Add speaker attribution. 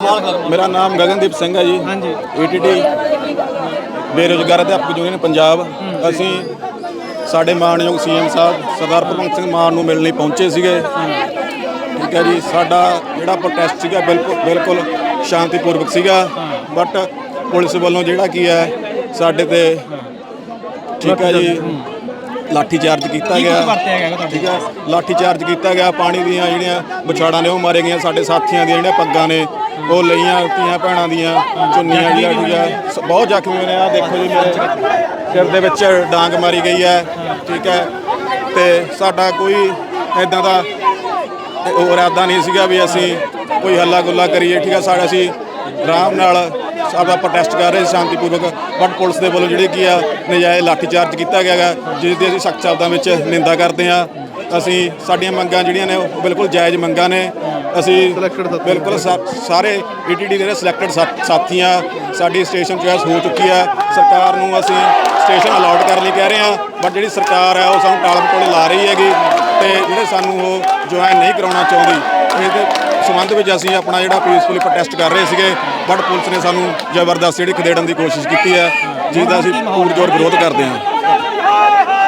Speaker 1: ਮੇਰਾ ਨਾਮ ਗਗਨਦੀਪ ਸਿੰਘ ਹੈ ਜੀ।
Speaker 2: ਹਾਂਜੀ।
Speaker 1: ਈਟੀਟੀ ਬੇਰੁਜ਼ਗਾਰ ਅਧਿਆਪਕ ਯੂਨੀਅਨ ਪੰਜਾਬ। ਅਸੀਂ ਸਾਡੇ ਮਾਣਯੋਗ ਸੀਐਮ ਸਾਹਿਬ ਸਰਦਾਰ ਭਗਵੰਤ ਸਿੰਘ ਮਾਨ ਨੂੰ ਮਿਲਣ ਲਈ ਪਹੁੰਚੇ ਸੀਗੇ। ਠੀਕ ਹੈ ਜੀ ਸਾਡਾ ਜਿਹੜਾ ਪ੍ਰੋਟੈਸਟ ਸੀਗਾ ਬਿਲਕੁਲ ਬਿਲਕੁਲ ਸ਼ਾਂਤੀਪੂਰਵਕ ਸੀਗਾ। ਬਟ ਪੁਲਿਸ ਵੱਲੋਂ ਜਿਹੜਾ ਕੀ ਹੈ ਸਾਡੇ ਤੇ ਠੀਕ ਹੈ ਜੀ। ਲਾਠੀ ਚਾਰਜ ਕੀਤਾ ਗਿਆ।
Speaker 2: ਕੁਝ ਵਰਤਿਆ ਗਿਆ ਤੁਹਾਡੇ
Speaker 1: ਠੀਕ ਹੈ। ਲਾਠੀ ਚਾਰਜ ਕੀਤਾ ਗਿਆ। ਪਾਣੀ ਦੀਆਂ ਜਿਹੜੀਆਂ ਵਿਛਾੜਾਂ ਨੇ ਉਹ ਮਾਰੇ ਗਈਆਂ। ਸਾਡੇ ਸਾਥੀਆਂ ਦੀਆਂ ਜਿਹੜੀਆਂ ਪੱਗਾਂ ਨੇ ਉਹ ਲਈਆਂ ਧੀਆਂ ਭੈਣਾਂ ਦੀਆਂ ਚੁੰਨੀਆਂ ਜਿਹੜੀਆਂ ਠੀਕ ਹੈ। ਬਹੁਤ ਜ਼ਖਮੀ ਹੋਏ ਨੇ। ਆ ਦੇਖੋ ਜੀ ਮੇਰੇ ਸਿਰ ਦੇ ਵਿੱਚ ਡਾਂਗ ਮਾਰੀ ਗਈ ਹੈ। ਠੀਕ ਹੈ। ਤੇ ਸਾਡਾ ਕੋਈ ਇਦਾਂ ਦਾ ਉਹ ਇਰਾਦਾ ਨਹੀਂ ਸੀਗਾ ਵੀ ਅਸੀਂ ਕੋਈ ਹੱਲਾ ਗੁੱਲਾ ਕਰੀਏ। ਠੀਕ ਹੈ। ਸਾਡਾ ਅਸੀਂ ਆਰਾਮ ਨਾਲ ਸਾਡਾ ਪ੍ਰੋਟੈਸਟ ਕਰ ਰਹੇ ਸ਼ਾਂਤੀਪੂਰਵਕ ਬਟ ਪੁਲਿਸ ਦੇ ਵੱਲੋਂ ਜਿਹੜੇ ਕੀ ਆ ਨਜਾਇਜ਼ ਲਾਠੀ ਚਾਰਜ ਕੀਤਾ ਗਿਆ ਗਾ ਜਿਸ ਦੀ ਅਸੀਂ ਸਖਤ ਸ਼ਬਦਾਂ ਵਿੱਚ ਨਿੰਦਾ ਕਰਦੇ ਹਾਂ। ਅਸੀਂ ਸਾਡੀਆਂ ਮੰਗਾਂ ਜਿਹੜੀਆਂ ਨੇ ਉਹ ਬਿਲਕੁਲ ਜਾਇਜ਼ ਮੰਗਾਂ ਨੇ। ਅਸੀਂ ਬਿਲਕੁਲ ਸਾਰੇ ਈਟੀਡੀ ਦੇ ਸਿਲੈਕਟਡ ਸਾਥੀਆਂ ਸਾਡੀ ਸਟੇਸ਼ਨ ਚੋਇਸ ਹੋ ਚੁੱਕੀ ਆ। ਸਰਕਾਰ ਨੂੰ ਅਸੀਂ ਸਟੇਸ਼ਨ ਅਲਾਟ ਕਰਨ ਲਈ ਕਹਿ ਰਹੇ ਹਾਂ ਬਟ ਜਿਹੜੀ ਸਰਕਾਰ ਹੈ ਉਹ ਸਾਨੂੰ ਟਾਲਮ ਮਟੋਲੇ ਲਾ ਰਹੀ ਹੈਗੀ ਤੇ ਜਿਹੜੇ ਸਾਨੂੰ ਉਹ ਜੁਆਇਨ ਨਹੀਂ ਕਰਾਉਣਾ ਚਾਹੁੰਦੀ, ਇਹਦੇ ਸੰਬੰਧ ਵਿੱਚ ਅਸੀਂ ਆਪਣਾ ਜਿਹੜਾ ਪੀਸਫੁਲੀ ਪ੍ਰੋਟੈਸਟ ਕਰ ਰਹੇ ਸੀਗੇ ਬਟ ਪੁਲਿਸ ਨੇ ਸਾਨੂੰ ਜ਼ਬਰਦਸਤ ਜਿਹੜੀ ਖਦੇੜਨ ਦੀ ਕੋਸ਼ਿਸ਼ ਕੀਤੀ ਹੈ, ਜਿਸ ਦਾ ਅਸੀਂ ਪੂਰਜੋਰ ਵਿਰੋਧ ਕਰਦੇ ਹਾਂ।